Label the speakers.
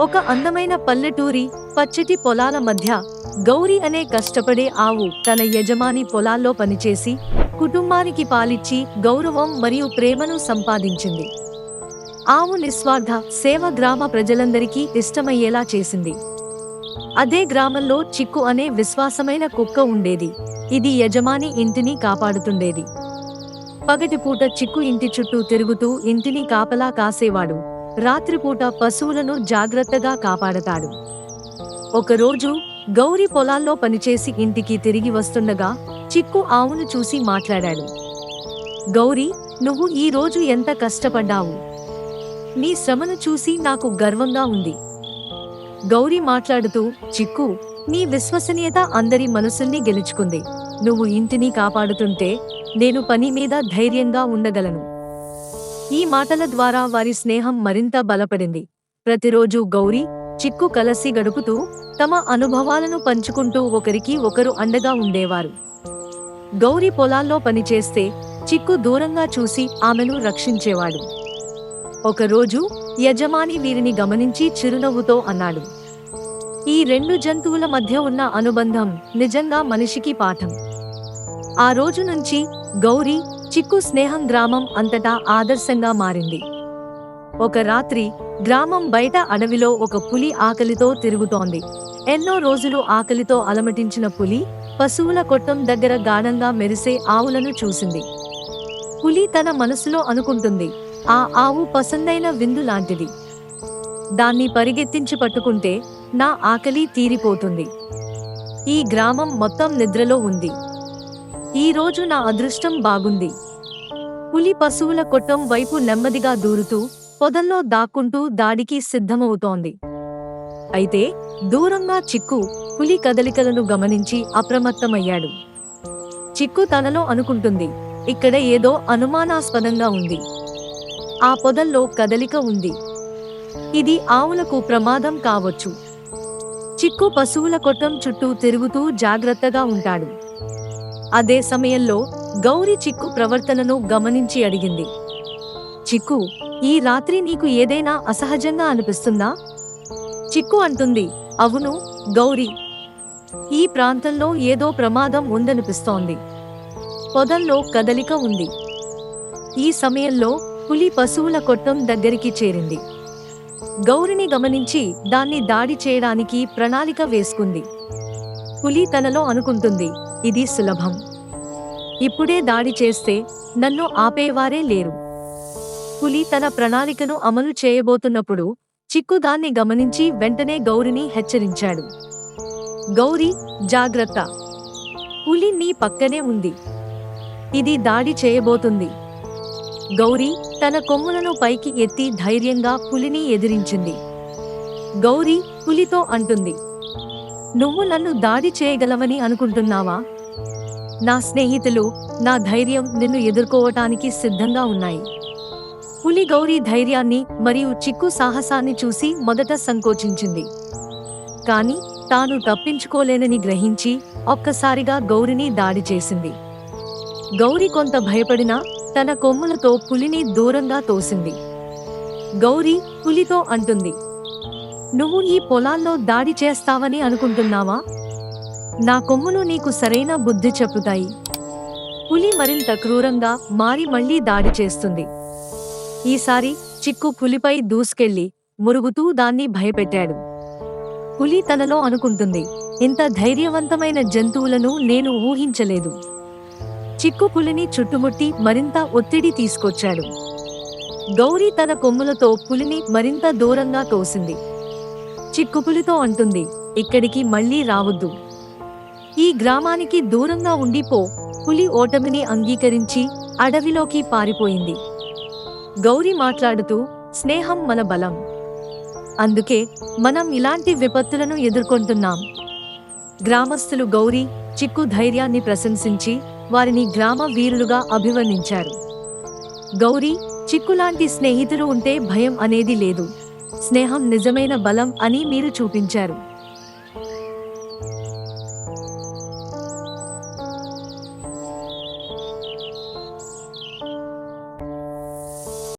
Speaker 1: ఒక అందమైన పల్లెటూరి పచ్చటి పొలాల మధ్య గౌరీ అనే కష్టపడే ఆవు తన యజమాని పొలాల్లో పనిచేసి కుటుంబానికి పాలిచ్చి గౌరవం మరియు ప్రేమను సంపాదించింది. ఆవు నిస్వార్థ సేవ గ్రామ ప్రజలందరికీ ఇష్టమయ్యేలా చేసింది. అదే గ్రామంలో చిక్కు అనే విశ్వాసమైన కుక్క ఉండేది. ఇది యజమాని ఇంటిని కాపాడుతుండేది. పగటిపూట చిక్కు ఇంటి చుట్టూ తిరుగుతూ ఇంటిని కాపలా కాసేవాడు. రాత్రిపూట పశువులను జాగ్రత్తగా కాపాడతాడు. ఒకరోజు గౌరీ పొలాల్లో పనిచేసి ఇంటికి తిరిగి వస్తుండగా చిక్కు ఆవును చూసి మాట్లాడాడు. గౌరీ నువ్వు ఈ రోజు ఎంత కష్టపడ్డావు? నీ శ్రమను చూసి నాకు గర్వంగా ఉంది. గౌరీ మాట్లాడుతూ చిక్కు నీ విశ్వసనీయత అందరి మనసుల్ని గెలుచుకుంది. నువ్వు ఇంటిని కాపాడుతుంటే నేను పని మీద ధైర్యంగా ఉండగలను. ఈ మాటల ద్వారా వారి స్నేహం మరింత బలపడింది. ప్రతిరోజు గౌరీ చిక్కు కలసి గడుపుతూ తమ అనుభవాలను పంచుకుంటూ ఒకరికి ఒకరు అండగా ఉండేవారు. గౌరీ పొలాల్లో పనిచేస్తే చిక్కు దూరంగా చూసి ఆమెను రక్షించేవాడు. ఒకరోజు యజమాని వీరిని గమనించి చిరునవ్వుతో అన్నాడు. ఈ రెండు జంతువుల మధ్య ఉన్న అనుబంధం నిజంగా మనిషికి పాఠం. ఆ రోజు నుంచి గౌరీ చిక్కు స్నేహం గ్రామం అంతటా ఆదర్శంగా మారింది. ఒక రాత్రి గ్రామం బయట అడవిలో ఒక పులి ఆకలితో తిరుగుతోంది. ఎన్నో రోజులు ఆకలితో అలమటించిన పులి పశువుల కొట్టం దగ్గర గాఢంగా మెరిసే ఆవులను చూసింది. పులి తన మనసులో అనుకుంటుంది ఆ ఆవు పసందైన విందు లాంటిది. దాన్ని పరిగెత్తించి పట్టుకుంటే నా ఆకలి తీరిపోతుంది. ఈ గ్రామం మొత్తం నిద్రలో ఉంది. ఈ రోజు నా అదృష్టం బాగుంది. పులి పశువుల కొట్టం వైపు నెమ్మదిగా దూరుతూ పొదల్లో దాక్కుంటూ దాడికి సిద్ధమవుతోంది. అయితే దూరంగా చిక్కు పులి కదలికలను గమనించి అప్రమత్తమయ్యాడు. చిక్కు తనలో అనుకుంటుంది ఇక్కడ ఏదో అనుమానాస్పదంగా ఉంది. ఆ పొదల్లో కదలిక ఉంది. ఇది ఆవులకు ప్రమాదం కావచ్చు. చిక్కు పశువుల కొట్టం చుట్టూ తిరుగుతూ జాగ్రత్తగా ఉంటాడు. అదే సమయంలో గౌరి చిక్కు ప్రవర్తనను గమనించి అడిగింది. చిక్కు ఈ రాత్రి నీకు ఏదైనా అసహజంగా అనిపిస్తుందా? చిక్కు అంటుంది అవును గౌరీ. ఈ ప్రాంతంలో ఏదో ప్రమాదం ఉందనిపిస్తోంది. పొదల్లో కదలిక ఉంది. ఈ సమయంలో పులి పశువుల కొట్టం దగ్గరికి చేరింది. గౌరిని గమనించి దాన్ని దాడి చేయడానికి ప్రణాళిక వేసుకుంది. పులి తనలో అనుకుంటుంది ఇది సులభం. ఇప్పుడే దాడి చేస్తే నన్ను ఆపేవారే లేరు. పులి తన ప్రణాళికను అమలు చేయబోతున్నప్పుడు చిక్కు దాన్ని గమనించి వెంటనే గౌరిని హెచ్చరించాడు. గౌరీ జాగ్రత్త. పులి నీ పక్కనే ఉంది. ఇది దాడి చేయబోతుంది. గౌరీ తన కొమ్ములను పైకి ఎత్తి ధైర్యంగా పులిని ఎదిరించింది. గౌరీ పులితో అంటుంది నువ్వు నన్ను దాడి చేయగలవని అనుకుంటున్నావా? నా స్నేహితులు నా ధైర్యం నిన్ను ఎదుర్కోవటానికి సిద్ధంగా ఉన్నాయి. పులి గౌరీ ధైర్యాన్ని మరియు చిక్కు సాహసాన్ని చూసి మొదట సంకోచించింది. కాని తాను తప్పించుకోలేనని గ్రహించి ఒక్కసారిగా గౌరిని దాడి చేసింది. గౌరి కొంత భయపడినా తన కొమ్ములతో పులిని దూరంగా తోసింది. గౌరీ పులితో అంటుంది నువ్వు ఈ పొలాల్లో దాడి చేస్తావని అనుకుంటున్నావా? నా కొమ్ములు నీకు సరైన బుద్ధి చెప్పుతాయి పులి మరింత క్రూరంగా మారి మళ్ళీ దాడి చేస్తుంది. ఈసారి చిక్కు పులిపై దూసుకెళ్ళి మురుగుతూ దాన్ని భయపెట్టాడు. పులి తనలో అనుకుంటుంది ఇంత ధైర్యవంతమైన జంతువులను నేను ఊహించలేదు. చిక్కు పులిని చుట్టుముట్టి మరింత ఒత్తిడి తీసుకొచ్చాడు. గౌరీ తన కొమ్ములతో పులిని మరింత దూరంగా తోసింది. చిక్కుపులితో అంటుంది. ఇక్కడికి మళ్ళీ రావద్దు. ఈ గ్రామానికి దూరంగా ఉండిపో. పులి ఓటమిని అంగీకరించి అడవిలోకి పారిపోయింది. గౌరీ మాట్లాడుతూ స్నేహం మన బలం. అందుకే మనం ఇలాంటి విపత్తులను ఎదుర్కొంటున్నాం. గ్రామస్తులు గౌరీ చిక్కు ధైర్యాన్ని ప్రశంసించి వారిని గ్రామ వీరులుగా అభివర్ణించారు. గౌరీ చిక్కులాంటి స్నేహితులు ఉంటే భయం అనేది లేదు. స్నేహం నిజమైన బలం అని మీరు చూపించారు.